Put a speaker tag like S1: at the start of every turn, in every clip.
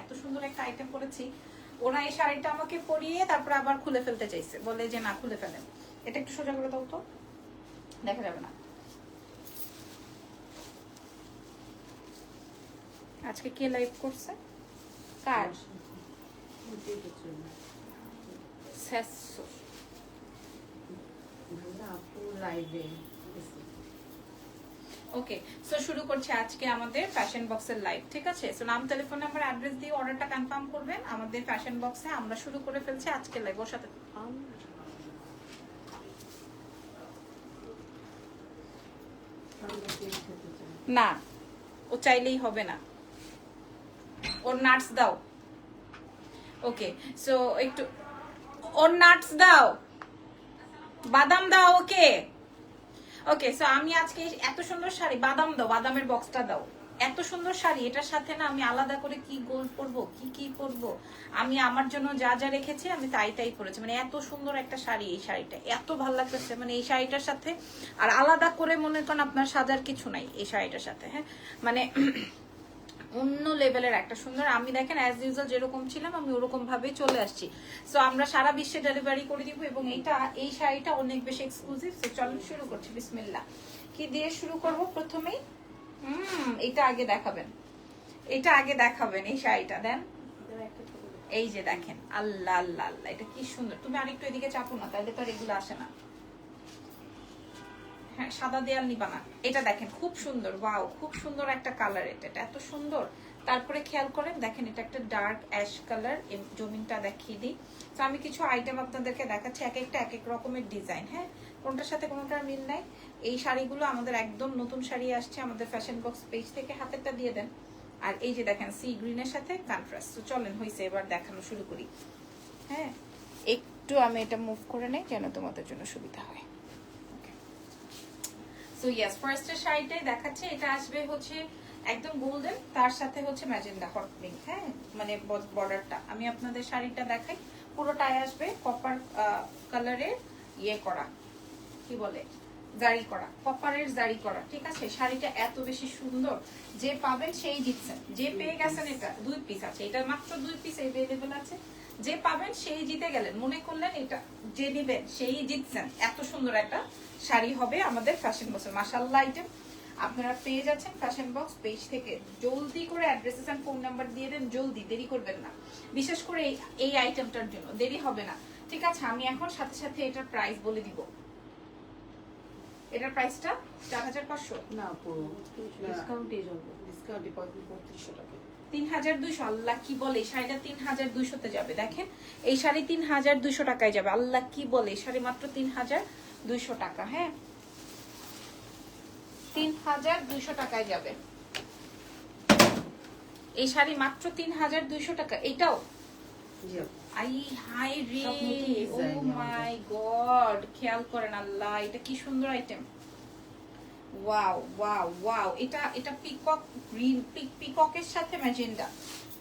S1: এত সুন্দর একটা আইটেম করেছি ওরা এই শাড়িটা আমাকে পরিয়ে তারপরে আবার খুলে ফেলতে চাইছে। বলে যে, না, খুলে ফেলেন। এটা একটু সোজা করে দাও তো। দেখা যাবে না। আজকে কে লাইভ করছে? কার?
S2: লাইভে
S1: ওকে সো শুরু করছি আজকে আমাদের ফ্যাশন বক্সের লাইভ ঠিক আছে? সো নাম টেলিফোন নাম্বার অ্যাড্রেস দিয়ে অর্ডারটা কনফার্ম করবেন। আমাদের ফ্যাশন বক্সে আমরা শুরু করে ফেলছি আজকে লাইভ ওর সাথে না, ও চাইলেই হবে না। ওর নাটস দাও। ওকে সো একটু ওর নাটস দাও। বাদাম দাও ওকে। ওকে সো আমি আজকে এত সুন্দর শাড়ি, বাদাম দাও, বাদামের বক্সটা দাও। এত সুন্দর শাড়ি, এটার সাথে না আমি আলাদা করে কি গোল পরবো, কি কি করব আমি আমার জন্য যা যা রেখেছি, আমি তাই তাই পরেছি। মানে এত সুন্দর একটা শাড়ি এই শাড়িটা, এত ভালো লাগতেছে। মানে এই শাড়িটার সাথে, আর আলাদা করে মনে করেন আপনার সাজার কিছু নাই এই শাড়িটার সাথে হ্যাঁ? মানে অন্য লেভেলের একটা সুন্দর। আমি দেখেন অ্যাজ ইউজুয়াল যেরকম ছিলাম, আমি ওরকম ভাবে চলে আসছি। সো আমরা সারা বিশ্বে ডেলিভারি করে দিব এবং এইটা, এই শাড়িটা অনেক বেশি এক্সক্লুসিভ সো চলুন শুরু করছি। বিসমিল্লা কি দিয়ে শুরু করব প্রথমেই? হুম, এটা আগে দেখাবেন। এটা আগে দেখাবেন এই শাড়িটা, দেন। এই যে দেখেন, আল্লাহ আল্লাহ আল্লাহ, এটা কি সুন্দর। তুমি আরেকটু এদিকে চাপো না, তাহলে তো আর এগুলো আসে না। হ্যাঁ সাদা দেয়াল নিবা না। এটা দেখেন, খুব সুন্দর, ওয়াও, খুব সুন্দর একটা কালার এটা এটা এত সুন্দর। তারপরে খেয়াল করেন, দেখেন এটা একটা ডার্ক অ্যাশ কালার জমিনটা দেখিয়ে দিই। তো আমি কিছু আইটেম আপনাদেরকে দেখাচ্ছি, এক একটা, এক এক রকমের ডিজাইন হ্যাঁ? কোনটার সাথে কোনটার মিল নাই। এই শাড়িগুলো আমাদের একদম নতুন শাড়ি আসছে, আমাদের ফ্যাশন বক্স পেজ থেকে হাতেরটা দিয়ে দেন। আর এই যে দেখেন সি গ্রিনের সাথে কন্ট্রাস্ট তো চলেন হয়েছে এবার দেখানো শুরু করি। হ্যাঁ একটু আমি এটা মুভ করে নেই, যেন তোমাদের জন্য সুবিধা হয়। সো ইয়েস ফার্স্টের শাড়িটাই দেখাচ্ছে, এটা আসবে হচ্ছে একদম গোল্ডেন তার সাথে হচ্ছে ম্যাজেন্ডা হট পিঙ্ক হ্যাঁ? মানে বর্ডারটা আমি আপনাদের শাড়িটা দেখাই পুরোটাই আসবে কপার কালারের ইয়ে করা, কি বলে? জারি করা কপারের জারি করা, ঠিক আছে? শাড়িটা এত বেশি সুন্দর, যে পাবেন সেই জিতছেন যে পেয়ে গেছেন এটা, দুই পিস আছে, এটা মাত্র দুই পিস এভেলেবেল আছে। যে পাবেন সেই জিতে গেলেন। মনে করলেন এটা যে নেবেন সেই জিতছেন। এত সুন্দর একটা শাড়ি হবে আমাদের ফ্যাশন বক্সের মাসাল্লাহ আইটেম আপনারা পেয়ে যাচ্ছেন ফ্যাশন বক্স পেজ থেকে। জলদি করে অ্যাড্রেসেস এন্ড ফোন নাম্বার দিয়ে দেন। জলদি দেরি করবেন না। বিশেষ করে এই এই আইটেমটার জন্য। দেরি হবে না। ঠিক আছে আমি এখন সাথে সাথে এটার প্রাইস বলে দিব। এটার প্রাইসটা চার হাজার পাঁচশো।
S2: না ডিসকাউন্টই যাবে ডিসকাউন্টই পঁয়ত্রিশশো টাকা।
S1: তিন হাজার দুইশো আল্লাহ কি বলে? শাড়িটা তিন হাজার দুইশোতে যাবে। দেখেন এই শাড়ি তিন হাজার দুইশো টাকায় যাবে। আল্লাহ কি বলে? শাড়ি মাত্র তিন হাজার দুইশো টাকা হ্যাঁ? তিন হাজার দুইশো টাকায় যাবে। এই শাড়ি মাত্র তিন হাজার দুইশো টাকা। এটাও? আই হাই রে! ও মাই গড খেয়াল করেন আল্লাহ এটা কি সুন্দর আইটেম ওয়াও ওয়াও ওয়াও এটা এটা পিকক গ্রিন পিককের সাথে ম্যাজেন্ডা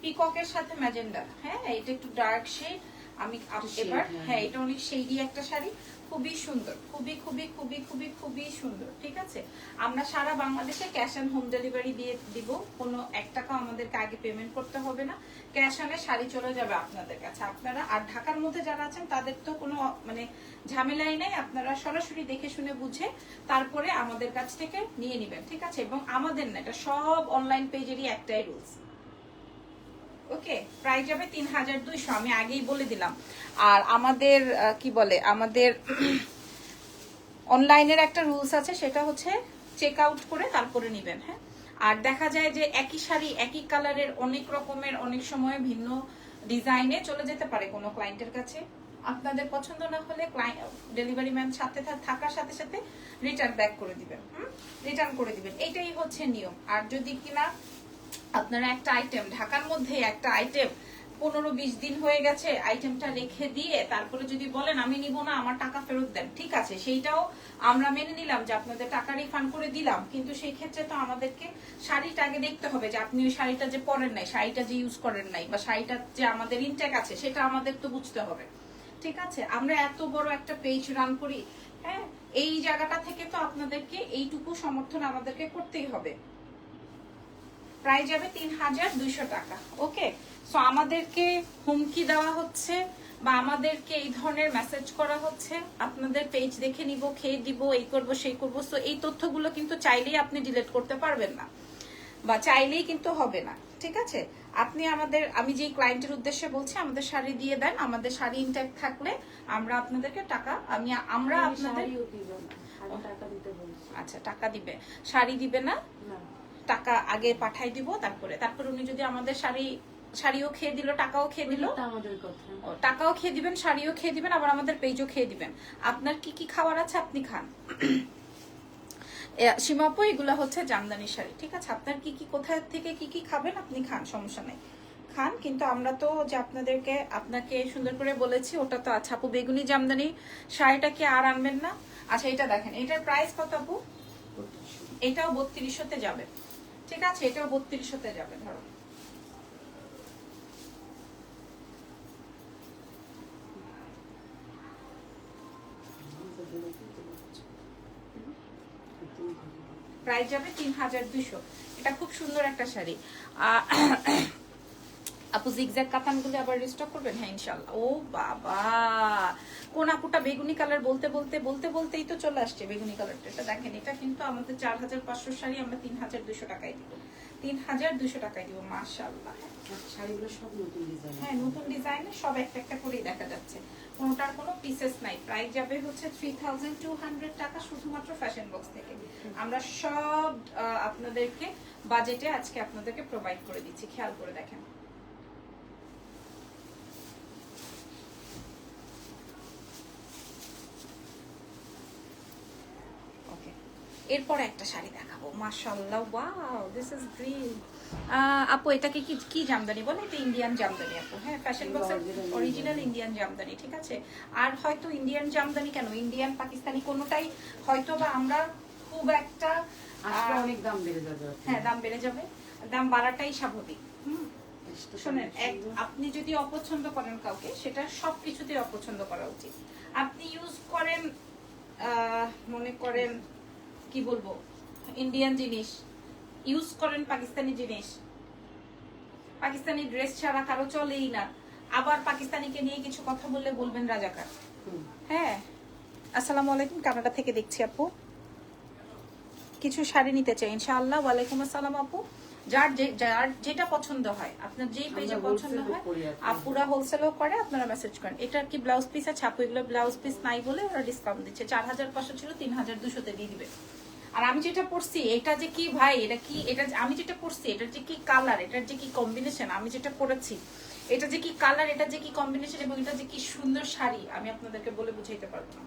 S1: পিককের সাথে ম্যাজেন্ডা হ্যাঁ এটা একটু ডার্ক শেড আমি এবার
S2: হ্যাঁ।
S1: হ্যাঁ এটা অনেক শেডি একটা শাড়ি। খুবই সুন্দর, খুবই খুবই খুবই খুবই খুবই সুন্দর, ঠিক আছে? আমরা সারা বাংলাদেশে ক্যাশ অন হোম ডেলিভারি দিয়ে দিব, কোনো এক টাকা আমাদেরকে আগে পেমেন্ট করতে হবে না। ক্যাশ অনে শাড়ি চলে যাবে আপনাদের কাছে। আপনারা, আর ঢাকার মধ্যে যারা আছেন, তাদের তো কোনো মানে ঝামেলাই নেই। আপনারা সরাসরি দেখে শুনে বুঝে তারপরে আমাদের কাছ থেকে নিয়ে নেবেন, ঠিক আছে? এবং আমাদের না, এটা সব অনলাইন পেজেরই একটাই রুলস ওকে, প্রাইস যাবে তিন হাজার দুইশো, আমি আগেই বলে দিলাম। আর আমাদের কি বলে, আমাদের অনলাইনের একটা রুলস আছে, সেটা হচ্ছে চেক আউট করে তারপরে নিবেন হ্যাঁ? আর দেখা যায় যে একই শাড়ি, একই কালারের অনেক রকমের, অনেক সময় ভিন্ন ডিজাইনে চলে যেতে পারে কোনো ক্লায়েন্টের কাছে। আপনাদের পছন্দ না হলে ডেলিভারি ম্যান সাথে থাকার সাথে সাথে রিটার্ন ব্যাক করে দিবেন, হুম? রিটার্ন করে দিবেন। এটাই হচ্ছে নিয়ম। আর যদি কিনা আপনারা একটা আইটেম ঢাকার মধ্যে একটা আইটেম পনেরো বিশ দিন হয়ে গেছে আইটেমটা রেখে দিয়ে তারপরে যদি বলেন, আমি নিব না, আমার টাকা ফেরত দেন। ঠিক আছে, সেইটাও আমরা মেনে নিলাম যে আপনাদের টাকা রিফান্ড করে দিলাম। কিন্তু সেই ক্ষেত্রে তো আমাদেরকে শাড়িটা আগে দেখতে হবে যে আপনি ওই শাড়িটা যে পরেন নাই, শাড়িটা যে ইউজ করেন নাই বা শাড়িটা যে আমাদের ইনটেক আছে, সেটা আমাদের তো বুঝতে হবে। ঠিক আছে, আমরা এত বড় একটা পেজ রান করি হ্যাঁ? এই জায়গাটা থেকে তো আপনাদেরকে এইটুকু সমর্থন আমাদেরকে করতেই হবে। প্রায় যাবে তিন হাজার দুইশো টাকা। ওকে? সো আমাদেরকে হুমকি দেওয়া হচ্ছে বা আমাদেরকে এই ধরনের মেসেজ করা হচ্ছে। আপনাদের পেজ দেখে নিব খেয়ে দিব এই করব সেই করব। সো এই তথ্যগুলো কিন্তু চাইলেই আপনি ডিলিট করতে পারবেন না বা চাইলেই কিন্তু হবে না। ঠিক আছে? আপনি আমাদের আমি যেই ক্লায়েন্টের উদ্দেশ্যে বলছি আমাদের শাড়ি দিয়ে দেন। আমাদের শাড়ি ইনট্যাক্ট থাকলে আমরা আপনাদেরকে টাকা আমি আমরা আপনাদের আচ্ছা টাকা দিবে। শাড়ি দিবে না। টাকা আগে পাঠাই দিব তারপরে তারপরে উনি যদি আমাদের শাড়ি শাড়িও খেয়ে দিল টাকাও খেয়ে দিল। টাকাও খেয়ে দিবেন শাড়িও খেয়ে দিবেন আবার আমাদের পেজও খেয়ে দিবেন। আপনার কি কি খাবার আছে আপনি খান। সীমাপু এগুলো হচ্ছে জামদানি শাড়ি ঠিক আছে? আপনার কি কি কোথায় থেকে কি কি খাবেন আপনি খান সমস্যা নেই। খান কিন্তু আমরা তো যে আপনাদেরকে আপনাকে সুন্দর করে বলেছি ওটা তো আচ্ছা আপু বেগুনি জামদানি শাড়িটা কি আর আনবেন না? আচ্ছা এটা দেখেন এটার প্রাইস কত আপু? এটাও বত্রিশশোতে যাবে। ঠিক আছে, এটাও বত্রিশশোতে যাবে, ধরো। প্রাইস যাবে তিন হাজার দুশো এটা খুব সুন্দর একটা শাড়ি। আপু জিগজ্যাগ কাতানগুলো আবার রিস্টক করবেন? হ্যাঁ ইনশাল্লাহ ও বাবা! কোন আপুটা বেগুনি কালার বলতে বলতে বলতে বলতেই তো চলে আসছে বেগুনি কালারটা এটা দেখেন এটা কিন্তু আমাদের চার হাজার পাঁচশো শাড়ি আমরা তিন হাজার দুশো টাকায় দিব। তিন হাজার দুশো টাকায় দিব মাশাল্লাহ
S2: শাড়িগুলো সব নতুন ডিজাইন
S1: হ্যাঁ নতুন ডিজাইনের সব একটা একটা করেই দেখা যাচ্ছে। কোনোটার কোনো পিসেস নাই। প্রাইস যাবে হচ্ছে থ্রি থাউজেন্ড টু হান্ড্রেড টাকা শুধুমাত্র ফ্যাশন বক্স থেকে। আমরা সব আপনাদেরকে বাজেটে আজকে আপনাদেরকে প্রোভাইড করে দিচ্ছি। খেয়াল করে দেখেন ওকে এরপর একটা শাড়ি দেখাবো। মাশাআল্লাহ ওয়াও দিস ইজ গ্রিন আপু এটাকে কি কি জামদানি বলে? এটা ইন্ডিয়ান জামদানি আপু। হ্যাঁ ফ্যাশন বক্সের অরিজিনাল ইন্ডিয়ান জামদানি। ঠিক আছে? আর হয়তো ইন্ডিয়ান জামদানি কেন? ইন্ডিয়ান পাকিস্তানি কোনোটাই হয়তো বা আমরা খুব একটা
S2: অনেক দাম বেড়ে যাবে
S1: হ্যাঁ দাম বেড়ে যাবে। দাম বাড়াটাই স্বাভাবিক হুম? শোনেন আপনি যদি অপছন্দ করেন কাউকে সেটা সবকিছুতে অপছন্দ করা উচিত। আপনি ইউজ করেন আহ, মনে করেন কি বলব? ইন্ডিয়ান জিনিস। ইউজ করেন পাকিস্তানি জিনিস। পাকিস্তানি ড্রেস ছাড়া কারও চলেই না। আবার পাকিস্তানিকে নিয়ে কিছু কথা বললে বলবেন রাজাকার। হ্যাঁ। আসসালামু আলাইকুম কানাডা থেকে দেখছি আপু। কিছু শাড়ি নিতে চাই ইনশাআল্লাহ। ওয়ালাইকুম আসসালাম আপু। যার যে- যার যেটা পছন্দ হয়। আপনার যেই পেজে পছন্দ হয়। আপুরা হোলসেলও করে আপনারা মেসেজ করেন। এটার কি ব্লাউজ পিস আছে? আপু এগুলো ব্লাউজ পিস নাই বলে ওরা ডিসকাউন্ট দিচ্ছে। চার হাজার পাঁচশো ছিল তিন হাজার দুশোতে দিয়ে দিবে। আর আমি যেটা পড়ছি এটা যে কি ভাই এটা কি এটা আমি যেটা পড়ছি এটার যে কি কালার এটার যে কি কম্বিনেশন আমি যেটা পড়েছি এটা যে কি কালার এটা যে কি কম্বিনেশন এবং এটা যে কি সুন্দর শাড়ি আমি আপনাদেরকে বলে বুঝাইতে পারব না।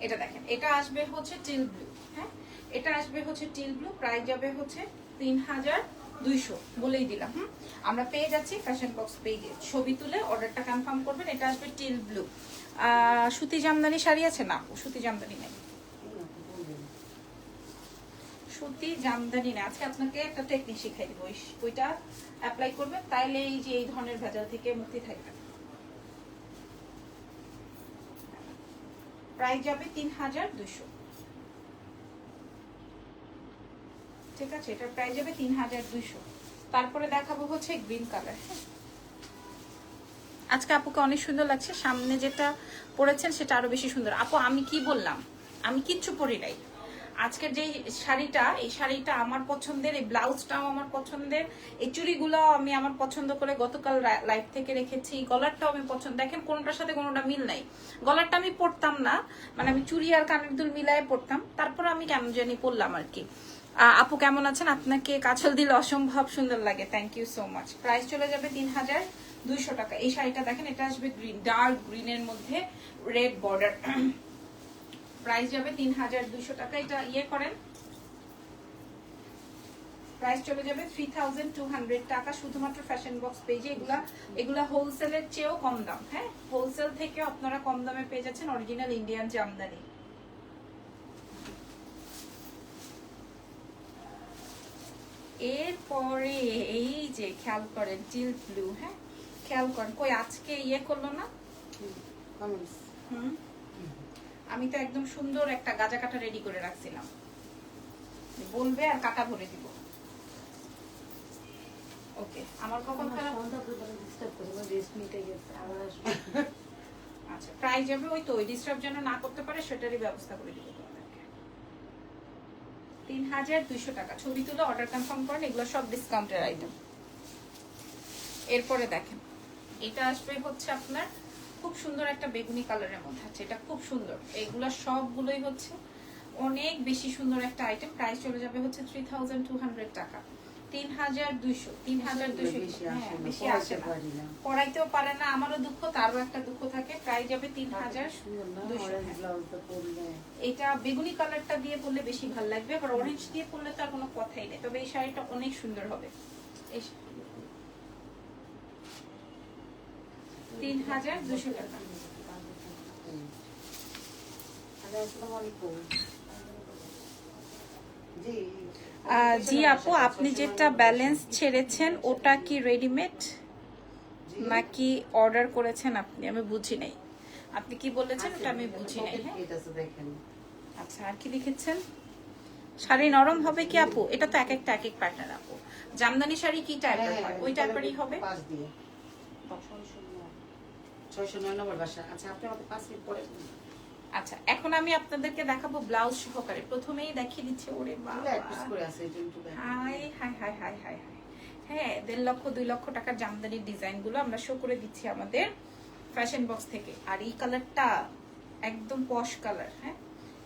S1: এটা দেখেন এটা আসবে হচ্ছে টিল ব্লু এটা আসবে হচ্ছে টিল ব্লু, প্রাইস যাবে হচ্ছে তিন হাজার দুইশো বলেই দিলাম, হুম? আমরা পেয়ে যাচ্ছি ফ্যাশন বক্স পেজে ছবি তুলে অর্ডারটা কনফার্ম করবেন, এটা আসবে টিল ব্লু। সুতি জামদানি শাড়ি আছে না? সুতি জামদানি নেই। সুতি জামদানি না আজকে আপনাকে একটা টেকনিক শিখাই দিব। ওই- ওইটা অ্যাপ্লাই করবেন, তাইলে এই যে এই ধরনের ভেজাল থেকে মুক্তি থাকবে। প্রাইস যাবে তিন হাজার দুশো ঠিক আছে? এটার প্রাইস যাবে তিন হাজার দুশো তারপরে দেখাবো হচ্ছে গ্রিন কালার হ্যাঁ? আজকে আপুকে অনেক সুন্দর লাগছে। সামনে যেটা পরেছেন, সেটা আরও বেশি সুন্দর। আপু, আমি কি বললাম? আমি কিচ্ছু পরি নাই। আজকের যে শাড়িটা, এই শাড়িটা আমার পছন্দের, এই ব্লাউজটাও আমার পছন্দের। এই চুড়িগুলো আমি আমার পছন্দ করে গতকাল লাইভ থেকে রেখেছি। গলারটাও আমি পছন্দ, দেখেন কোনোটার সাথে কোনোটা মিল নাই। গলারটা আমি পরতাম না মানে আমি চুড়ি আর কানের দুল মিলায় পরতাম। তারপর আমি কেন জানি পরলাম আর কি। আপু কেমন আছেন? আপনাকে কাছল দিলে অসম্ভব সুন্দর লাগে। Thank you so much price চলে যাবে তিন হাজার দুইশো টাকা। এই শাড়িটা দেখেন, এটা আসবে গ্রিন ডার্ক গ্রিনের মধ্যে রেড বর্ডার প্রাইস যাবে তিন হাজার দুইশো টাকা। এটা ইয়ে করেন। প্রাইস চলে যাবে থ্রি থাউজেন্ড টু হান্ড্রেড টাকা। শুধুমাত্র ফ্যাশন বক্স পেজে এগুলা এগুলা হোলসেলের চেয়েও কম দাম। হ্যাঁ হোলসেল থেকে আপনারা কম দামে পেয়ে যাচ্ছেন। অরিজিনাল ইন্ডিয়ান জামদানি এরপরে এই যে খেয়াল করেন চিল ব্লু হ্যাঁ? খেয়াল করেন। কই আজকে ইয়ে করল না? হুম? আমি তো একদম সুন্দর একটা গাজা কাটা রেডি করে রাখছিলাম। বলবে আর কাটা ভরে দিব। ওকে আমার কখন খারাপ? আচ্ছা প্রাইস যাবে ওই তো ওই ডিস্টার্ব যেন না করতে পারে সেটারই ব্যবস্থা করে দিব। তিন হাজার দুইশো টাকা। ছবি তুলে অর্ডার কনফার্ম করেন, এগুলো সব ডিসকাউন্টের আইটেম এরপরে দেখেন, এটা আসবে হচ্ছে আপনার খুব সুন্দর একটা বেগুনি কালারের মধ্যে আছে, এটা খুব সুন্দর। এগুলো সবগুলোই হচ্ছে অনেক বেশি সুন্দর একটা আইটেম প্রাইস চলে যাবে হচ্ছে থ্রি টাকা। তিন হাজার দুইশো তিন হাজার দুইশো
S2: বেশি আসে না
S1: বেশি আসে
S2: পড়াইতে
S1: না।
S2: পারি না।
S1: পড়াইতেও পারে না আমারও দুঃখ তারও একটা দুঃখ থাকে প্রাইস যাবে তিন হাজার
S2: সুন্দর না
S1: দুইশো,
S2: অরেঞ্জ। ব্লাউজটা পরলে।
S1: এটা বেগুনি কালারটা দিয়ে পরলে বেশি ভালো লাগবে আবার অরেঞ্জ দিয়ে পরলে তো আর কোনো কথাই নেই তবে এই শাড়িটা অনেক সুন্দর হবে। তিন হাজার দুশো টাকা।
S2: হ্যালো, আসসালামু আলাইকুম। জি।
S1: জি আপু আপনি যেটা ব্যালেন্স ছেড়েছেন ওটা কি রেডিমেড নাকি অর্ডার করেছেন আপনি? আমি বুঝি নাই। আপনি কি বলেছেন ওটা আমি বুঝি নাই হ্যাঁ?
S2: দেখেন।
S1: আচ্ছা আর কি লিখেছেন? শাড়ি নরম হবে কি আপু? এটা তো এক একটা এক এক প্যাটার্ন আপু। জামদানি শাড়ি কি টাইপের
S2: হ্যাঁ,
S1: হয়? ওই টাইপেরই হবে?
S2: ছয়শো নয় নম্বর বাসা আচ্ছা আপনি আমাকে পাঁচ মিনিট পরে
S1: আচ্ছা এখন আমি আপনাদেরকে দেখাবো ব্লাউজ সহকারে। প্রথমেই দেখিয়ে দিচ্ছি ওরে। Hi hi hi hi hi হ্যাঁ দেড় লক্ষ দুই লক্ষ টাকার জামদানির ডিজাইনগুলো আমরা শো করে দিচ্ছি আমাদের ফ্যাশন বক্স থেকে। আর এই কালারটা একদম পশ কালার হ্যাঁ?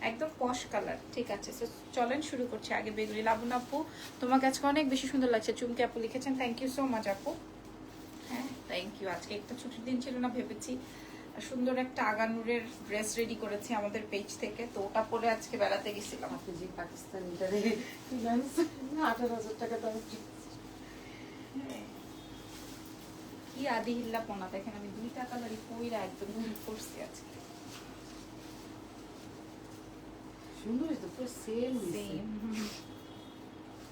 S1: একদম পশ কালার ঠিক আছে তো চলেন শুরু করছি আগে বেগুনি। লাবণ আপু তোমাকে আজকে অনেক বেশি সুন্দর লাগছে। চুমকি আপু লিখেছেন থ্যাংক ইউ সো মাচ আপু। হ্যাঁ থ্যাংক ইউ আজকে একটা ছুটির দিন ছিল না ভেবেছি। সুন্দর একটা আগানুরের ড্রেস রেডি করেছি আমাদের পেজ থেকে তো ওটা পরে আজকে বেড়াতে গেছিলাম।
S2: আপনি যে ফিনান্স আঠারো হাজার টাকা দাম
S1: কি? আদি হিল্লা পোনা দেখেন আমি দুই টাকা লারি পইরা একদম ঘুম করছি আজকে
S2: সুন্দর পুরো সেম সেম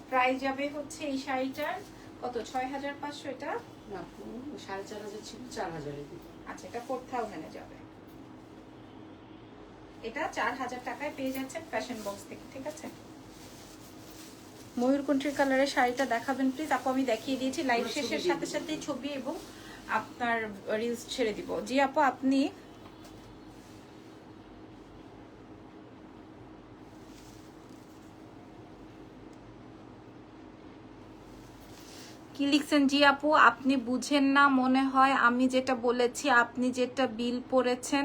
S1: প্রাইস যাবে হচ্ছে এই শাড়িটার কত ছয় হাজার পাঁচশো এটা?
S2: না সাড়ে চার হাজার ছিল চার হাজারের দিকে।
S1: আচ্ছা এটা ফোর থাউজেন্ডে যাবে। এটা চার হাজার টাকায় পেয়ে যাচ্ছেন ফ্যাশন বক্স থেকে ঠিক আছে? ময়ূরকুণ্ঠীর কালারের শাড়িটা দেখাবেন প্লিজ আপু আমি দেখিয়ে দিয়েছি। লাইভ শেষের সাথে। সাথে ছবি এবং আপনার রিলস ছেড়ে দিব। জি আপু আপনি কি লিখছেন? জি আপু আপনি বুঝেন না মনে হয় আমি যেটা বলেছি আপনি যেটা বিল পড়েছেন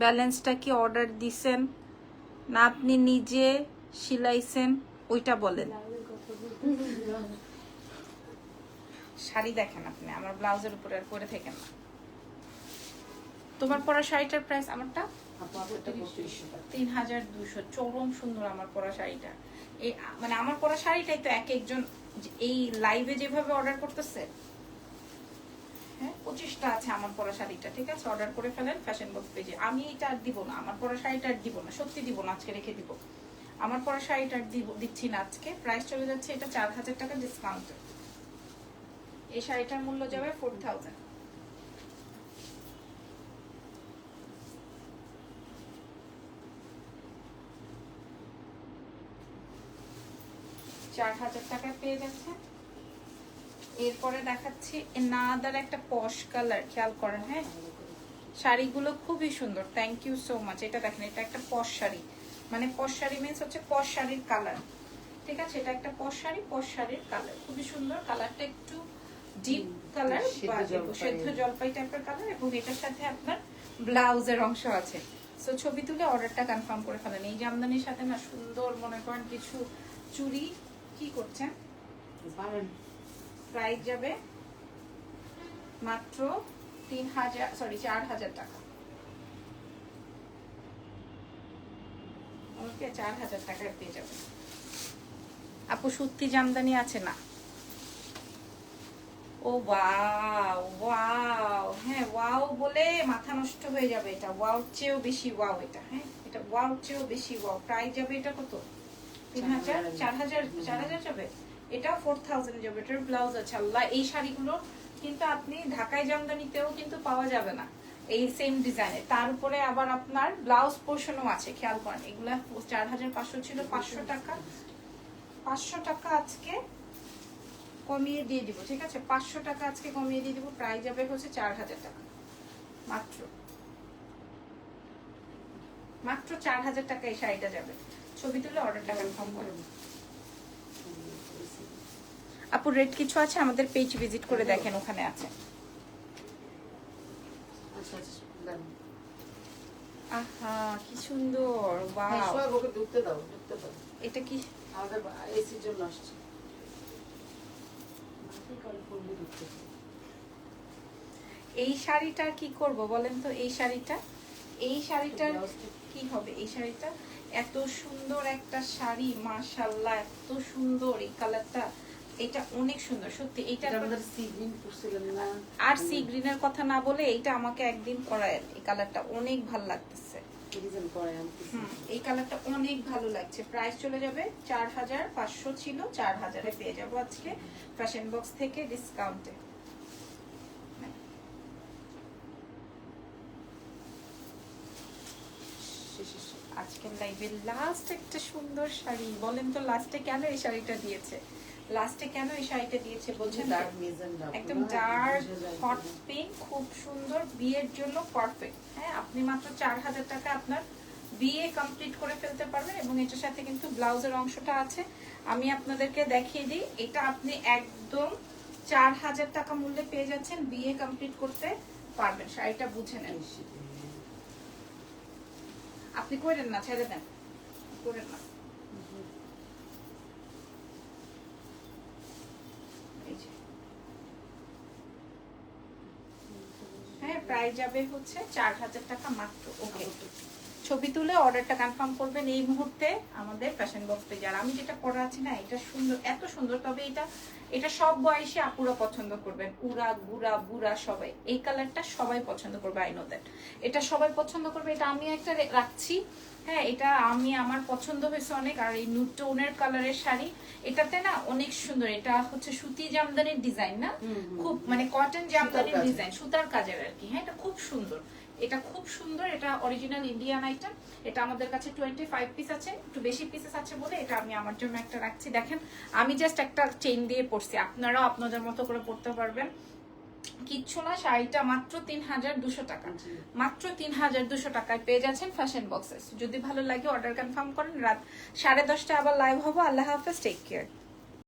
S1: ব্যালেন্সটা কি অর্ডার দিছেন না আপনি নিজে সিলাইছেন ওইটা বলেন। শাড়ি দেখেন আপনি আমার ব্লাউজের উপরে আর পরে থাকেন না। তোমার পরা শাড়িটার প্রাইস আমারটা? তিন হাজার দুশো চরম সুন্দর আমার পরা শাড়িটা। এই মানে আমার পরা শাড়িটাই তো এক একজন এই লাইভে যেভাবে অর্ডার করতেছে হ্যাঁ পঁচিশটা আছে আমার পরা শাড়িটা, ঠিক আছে? অর্ডার করে ফেলেন ফ্যাশন বক্স পেজে আমি এটা আর দিব না, আমার পরা শাড়িটা আর দিব না, সত্যি দিব না, আজকে রেখে দিব। আমার পরা শাড়িটা আর দিব, দিচ্ছি না আজকে। প্রাইস চলে যাচ্ছে এটা চার হাজার টাকা ডিসকাউন্ট এই শাড়িটার মূল্য যাবে ফোর থাউজেন্ড চার হাজার টাকায় পেয়ে যাচ্ছে। এরপরে দেখাচ্ছি নাদার একটা পশ কালার খেয়াল করেন হ্যাঁ? শাড়িগুলো খুবই সুন্দর থ্যাংক ইউ সো মাচ এটা দেখেন এটা একটা পশ শাড়ি। মানে পশ শাড়ি মিনস হচ্ছে পশ শাড়ির কালার ঠিক আছে? এটা একটা পশ শাড়ি পশ শাড়ির কালার খুবই সুন্দর কালারটা একটু ডিপ কালার বা সেদ্ধ জলপাই টাইপের কালার এবং এটার সাথে আপনার ব্লাউজের অংশ আছে। সো ছবি তুলে অর্ডারটা কনফার্ম করে ফেলেন। এই জামদানির সাথে না সুন্দর মনে করেন কিছু চুড়ি কি করছেন? প্রাইস যাবে মাত্র তিন হাজার সরি চার হাজার টাকা। ওকে চার হাজার টাকায় পেয়ে যাবে। আপু সত্যি জামদানি আছে না? ও ওয়াও ওয়াও হ্যাঁ ওয়াও বলে মাথা নষ্ট হয়ে যাবে এটা। ওয়াও চেয়েও বেশি ওয়াও এটা হ্যাঁ? এটা ওয়াও চেয়েও বেশি ওয়াও। প্রাইস যাবে এটা কত? তিন এটা ফোর থাউজেন্ড যাবে, এটার ব্লাউজ আছে। আল্লাহ, এই শাড়িগুলো কিন্তু আপনি ঢাকায় জামদানিতেও কিন্তু পাওয়া যাবে না। এই সেম ডিজাইনে আবার আপনার ব্লাউজ পোর্শনও আছে, খেয়াল করেন। এগুলা চার হাজার পাঁচশো ছিল, পাঁচশো টাকা। পাঁচশো টাকা আজকে কমিয়ে দিয়ে দিব, ঠিক আছে? পাঁচশো টাকা আজকে কমিয়ে দিয়ে দিব, প্রায় যাবে হচ্ছে চার হাজার টাকা। মাত্র। মাত্র চার হাজার টাকা এই শাড়িটা যাবে। ছবি তুলে অর্ডারটা কনফার্ম করে আপু রেট কিছু আছে? আমাদের পেজ ভিজিট করে দেখেন ওখানে আছে।
S2: আচ্ছা আচ্ছা দাঁড়ান।
S1: আহা কি সুন্দর
S2: হ্যাঁ,
S1: ওয়াও
S2: ওকে ঢুকতে দাও ঢুকতে দাও।
S1: এটা কি?
S2: আমাদের এসির জন্য আসছে। মাথায় কাল করলে ঢুকতে দাও।
S1: এই শাড়িটার কি করব বলেন তো? এই শাড়িটা? এই শাড়িটার কি হবে? এই শাড়িটা? এত সুন্দর একটা শাড়ি মাশাল্লাহ এত সুন্দর এই কালারটা। এটা অনেক সুন্দর সত্যি এটা
S2: এটা আমাদের সি গ্রিন না।
S1: আর সি গ্রিনের কথা না বলে এইটা আমাকে একদিন করায় এই কালারটা অনেক ভালো লাগতেছে। এই কালারটা অনেক ভালো লাগছে। প্রাইস চলে যাবে চার হাজার পাঁচশো ছিল চার হাজারে পেয়ে যাব আজকে। ফ্যাশন বক্স থেকে ডিসকাউন্টে আজকের লাইভে লাস্ট একটা সুন্দর শাড়ি। বলেন তো লাস্টে কেন এই শাড়িটা দিয়েছে? লাস্টে কেন এই শাড়িটা দিয়েছে বলছেন? একদম ডার্ক হট পিঙ্ক খুব সুন্দর বিয়ের জন্য পারফেক্ট হ্যাঁ আপনি মাত্র চার হাজার টাকা আপনার বিয়ে কমপ্লিট করে ফেলতে পারবেন এবং এটার সাথে কিন্তু ব্লাউজের অংশটা আছে। আমি আপনাদেরকে দেখিয়ে দিই এটা আপনি একদম চার হাজার টাকা মূল্যে পেয়ে যাচ্ছেন বিয়ে কমপ্লিট করতে পারবেন। শাড়িটা বুঝে নেন। আপনি করেন না, ছেড়ে দেন। করেন না। হ্যাঁ প্রাইস যাবে হচ্ছে চার হাজার টাকা মাত্র। ওকে। ছবি তুলে অর্ডারটা কনফার্ম করবেন এই মুহূর্তে আমাদের ফ্যাশন বক্স পেজে আর আমি যেটা পরা আছি না এটা সুন্দর এত সুন্দর তবে এটা এটা সব বয়সী আপুরা পছন্দ করবেন। উড়া গুড়া বুড়া সবাই। এই কালারটা সবাই পছন্দ করবে আই নো দ্যাট এটা সবাই পছন্দ করবে এটা আমি একটা রাখছি। হ্যাঁ এটা আমি আমার পছন্দ হয়েছে অনেক। আর এই নুট টোনের কালারের শাড়ি এটাতে না অনেক সুন্দর। এটা হচ্ছে সুতি জামদানির ডিজাইন না। খুব মানে কটন জামদানির ডিজাইন সুতার কাজের আর কি। হ্যাঁ এটা খুব সুন্দর। এটা খুব সুন্দর এটা অরিজিনাল ইন্ডিয়ান আইটেম এটা আমাদের কাছে টোয়েন্টি ফাইভ পিস আছে একটু বেশি পিসেস আছে বলে এটা আমি আমার জন্য একটা রাখছি। দেখেন আমি জাস্ট একটা চেইন দিয়ে পড়ছি আপনারাও আপনাদের মতো করে পড়তে পারবেন। কিচ্ছু না শাড়িটা মাত্র তিন হাজার দুশো টাকা। মাত্র তিন হাজার দুশো টাকায় পেয়ে যাচ্ছেন ফ্যাশন বক্সেস যদি ভালো লাগে অর্ডার কনফার্ম করেন রাত সাড়ে দশটা আবার লাইভ হব। আল্লাহ হাফেজ টেক কেয়ার